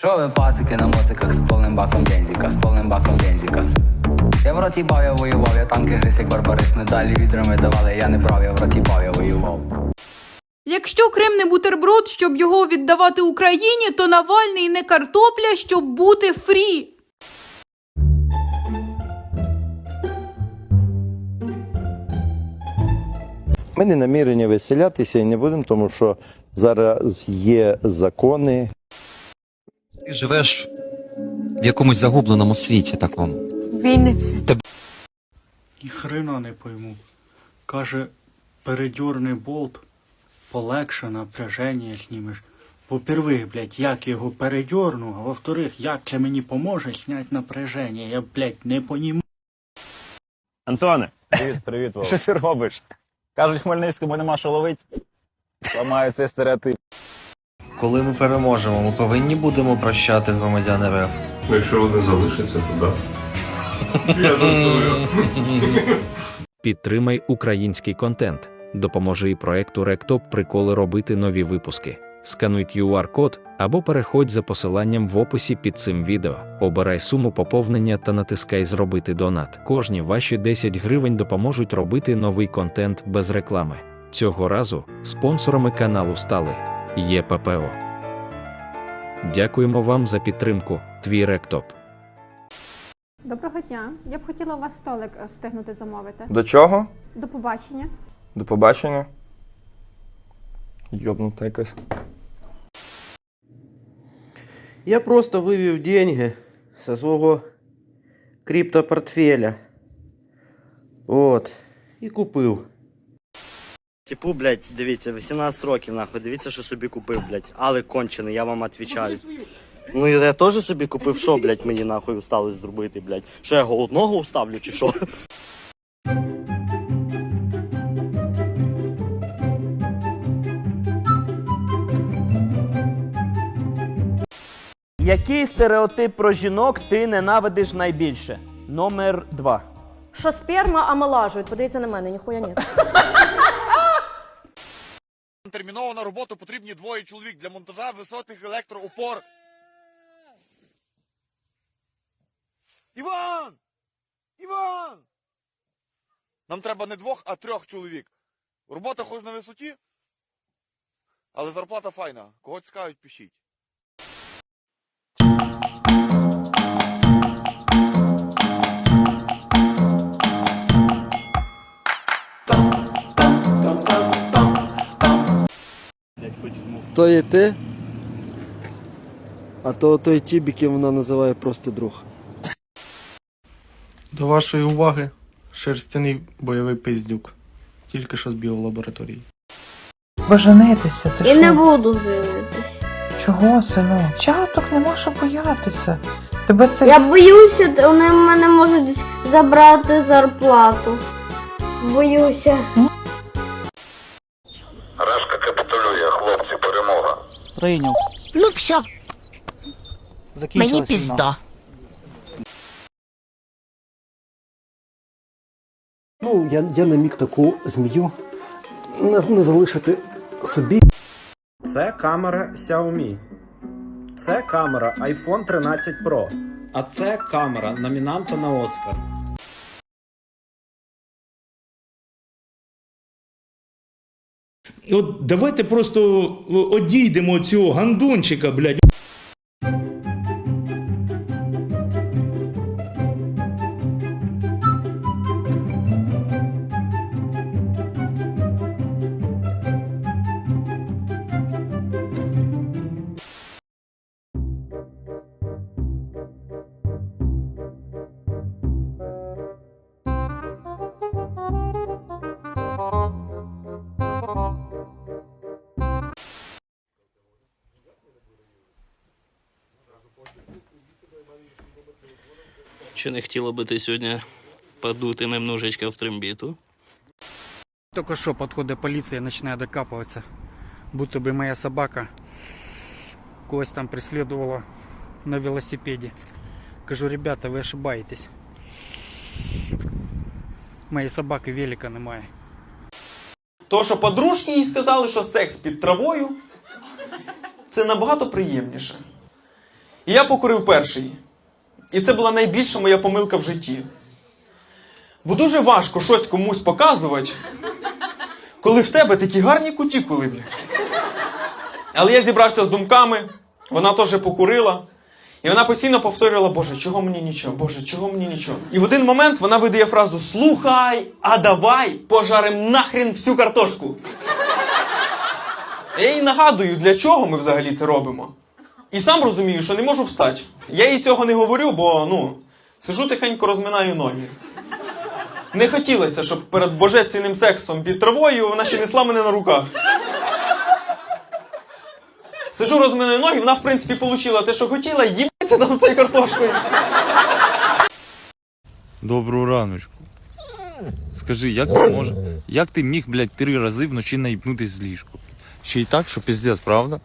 Що ви пасики на моциках з повним баком бензика, з повним баком бензика? Я в роті бав, я воював, я танки гриз, як барбарис, медалі відрами давали, я не брав, я в роті бав, я воював. Якщо Крим не бутерброд, щоб його віддавати Україні, то Навальний не картопля, щоб бути фрі. Ми не намірені виселятися і не будемо, тому що зараз є закони. Ти живеш в якомусь загубленому світі такому. Вінниці. Ні хрена не пойму. Каже, передерни болт, полегше напряження знімеш. Во-первых, блядь, як я його передерну, а во-вторых, як це мені поможе зняти напряження. Я, блядь, не понімаю. Антоне, Привіт, привіт, Вова. що ти робиш? Кажуть, в Хмельницькому нема що ловить. Ламаю цей стереотип. Коли ми переможемо, ми повинні будемо прощати громадян РФ. Ну, якщо вони залишаться, то да. Я жартую. Підтримай український контент. Допоможи і проекту Ректоп приколи робити нові випуски. Скануй QR-код або переходь за посиланням в описі під цим відео. Обирай суму поповнення та натискай Зробити донат. Кожні ваші 10 гривень допоможуть робити новий контент без реклами. Цього разу спонсорами каналу стали ЄППО. Дякуємо вам за підтримку. Твій Ректоп. Доброго дня. Я б хотіла у вас столик е, встигнути замовити. До чого? До побачення. До побачення. Йобнута якась. Я просто вывел деньги со своего криптопортфеля. Вот. І купив. Типу, блядь, дивіться, 18 років, нахуй, дивіться, що собі купив, блядь. Але кончений, я вам відповідаю. Ну і я теж собі купив, що, блядь, мені нахуй осталось зробити, блядь. Що я його одного уставлю, чи що? Який стереотип про жінок ти ненавидиш найбільше? Номер два. Що сперма омолажують, подивіться на мене, ніхуя ні. Терміново на роботу потрібні двоє чоловік для монтажа високих електроопор. Іван! Іван! Нам треба не двох, а трьох чоловік. Робота хоч на висоті, але зарплата файна. Кого цікавить, пишіть. То є ти, а то той тібік вона називає просто друг. До вашої уваги, шерстяний бойовий пиздюк. Тільки що з біолабораторії. Ви женитися, ти І не буду женитись. Чого, сину? Чаток не можу боятися. Тебе це Я боюся, вони в мене можуть забрати зарплату. Боюся. Прийняв. Ну все, Закінчилась війна. Ну, я, я не міг таку змію не, не залишити собі. Це камера Xiaomi. Це камера iPhone 13 Pro. А це камера номінанта на Оскар. От давайте просто одійдемо цього гандончика, блядь. Чи не хотіла би ти сьогодні подути немножечко в трембіту? Только что подходит полиция, начинает докапываться. Будто бы моя собака когось там преследовала на велосипеде. Кажу, ребята, ви ошибаєтесь. Моєї собаки велика немає. То, що подружки їй сказали, що секс під травою це набагато приємніше. І я покурив перший. І це була найбільша моя помилка в житті. Бо дуже важко щось комусь показувати, коли в тебе такі гарні кутікули, бля. Але я зібрався з думками, вона теж покурила. І вона постійно повторювала, Боже, чого мені нічого, Боже, чого мені нічого. І в один момент вона видає фразу Слухай, а давай пожарим нахрен всю картошку. Я їй нагадую, для чого ми взагалі це робимо. І сам розумію, що не можу встати. Я їй цього не говорю, бо ну, сижу тихенько розминаю ноги. Не хотілося, щоб перед божественним сексом під травою вона ще несла мене на руках. Сижу розминаю ноги, вона, в принципі, отримала те, що хотіла, їбаться там з цією картошкою. Добру раночку. Скажи, як ти може, як ти міг, блядь, три рази вночі наїбнутись з ліжку? Ще й так, що піздець, правда?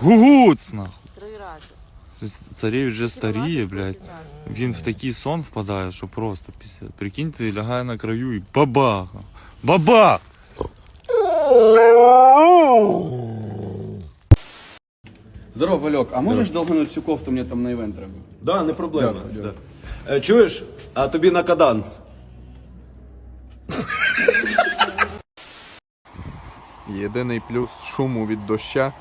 Гугуц, нахуй. Три рази. Царевич вже старіє, блядь. Він в такий сон впадає, що просто піздець. Прикиньте, лягає на краю і бабах. Бабах! Здорово, Вальок, а можеш цю кофту мені там на івент треба? Да, не проблема. Дякую, дякую. Да. Е, чуєш? А тобі на каданс. Єдиний плюс шуму від доща,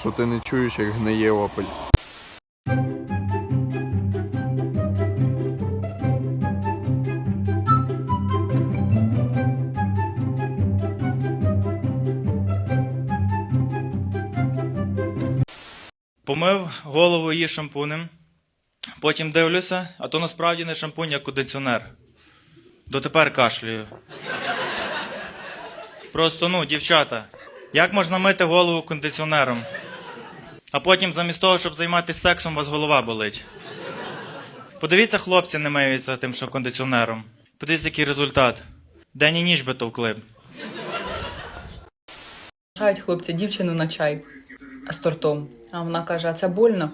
що ти не чуєш, як гниє опель. Помив голову її шампунем. Потім дивлюся, а то насправді не шампунь, а кондиціонер. Дотепер кашлюю. Просто ну, дівчата, як можна мити голову кондиціонером? А потім, замість того, щоб займатися сексом, у вас голова болить. Подивіться, хлопці не миються тим, що кондиціонером. Подивіться, який результат. День і ніч би товкли. Чають хлопці дівчину на чай з тортом. А вона каже: а це больно?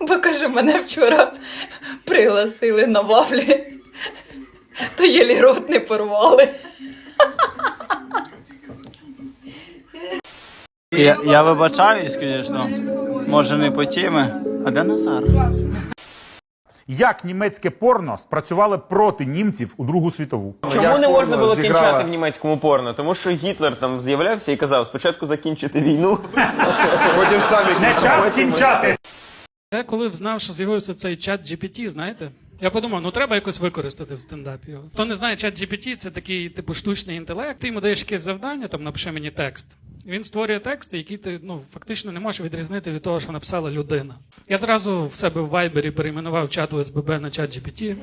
Бо каже, мене вчора пригласили на вафлі, то єлі рот не порвали. Я, я вибачаюсь, звісно. Може не по темі. А де Назар? Як німецьке порно спрацювало проти німців у Другу світову? Чому не можна було кінчати в німецькому порно? Тому що Гітлер там з'являвся і казав спочатку закінчити війну. Потім самі не час кінчати. Я коли взнав, що з'явився цей чат GPT, знаєте, я подумав, ну треба якось використати в стендапі. Хто не знає, чат GPT це такий типу штучний інтелект. Ти йому даєш якесь завдання, там напиши мені текст. Він створює тексти, які ти ну фактично не можеш відрізнити від того, що написала людина. Я зразу в себе в Вайбері перейменував чат УСББ на чат GPT.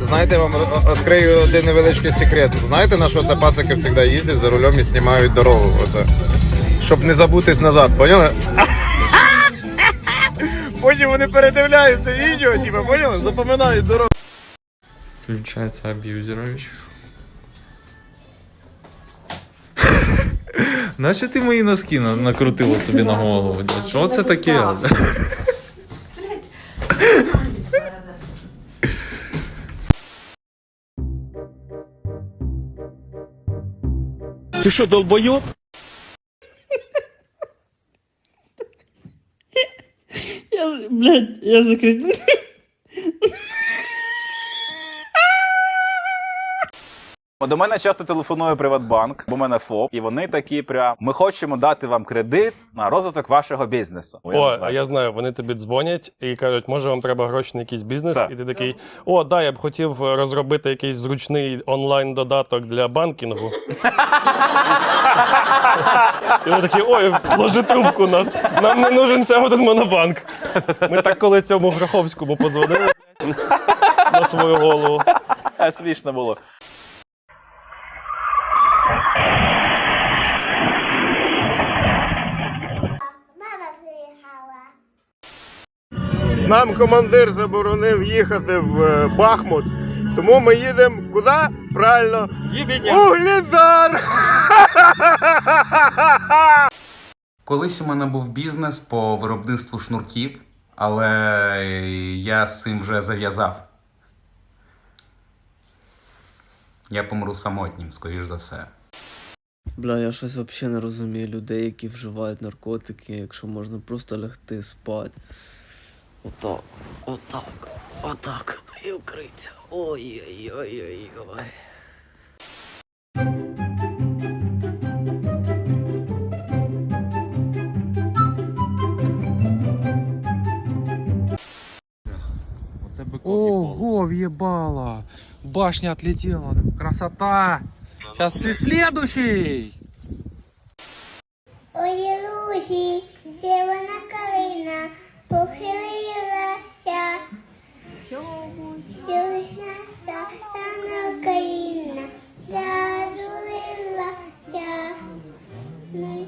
Знаєте, вам відкрию один невеличкий секрет. Знаєте, на що це пацики завжди їздять за рулем і знімають дорогу? Оце. Щоб не забутись назад, поняли? Потім вони передивляються відео, типу, поняли? Запам'ятають дорогу. Включається аб'юзерович. Наче ти мої носки на- накрутила собі на голову. блядь. Що це таке? Ти що, долбойоб? Я, блядь, я закричу. До мене часто телефонує Приватбанк, бо в мене ФОП, і вони такі прям: ми хочемо дати вам кредит на розвиток вашого бізнесу. О, а я знаю, вони тобі дзвонять і кажуть, може вам треба гроші на якийсь бізнес, Так. і ти такий, о, да, я б хотів розробити якийсь зручний онлайн додаток для банкінгу. І вони такі, ой, ложи трубку, нам, нам не нужен ще один монобанк. Ми так коли цьому Гроховському подзвонили на свою голову. Е, Смішно було. Нам командир заборонив їхати в е, Бахмут. Тому ми їдемо куди? Правильно. Углідар! Колись у мене був бізнес по виробництву шнурків, але я з цим вже зав'язав. Я помру самотнім, скоріш за все. Бля, я щось взагалі не розумію людей, які вживають наркотики, якщо можна просто лягти спати. Отак, отак, отак, і вкриться. Ой-ой-ой-ой-ой. Ого, въебало! Башня отлетела. Красота! Сейчас ты следующий! Ой, лузі, зелена калина похилилася. Чомусь сатана Україна задулилася. Ми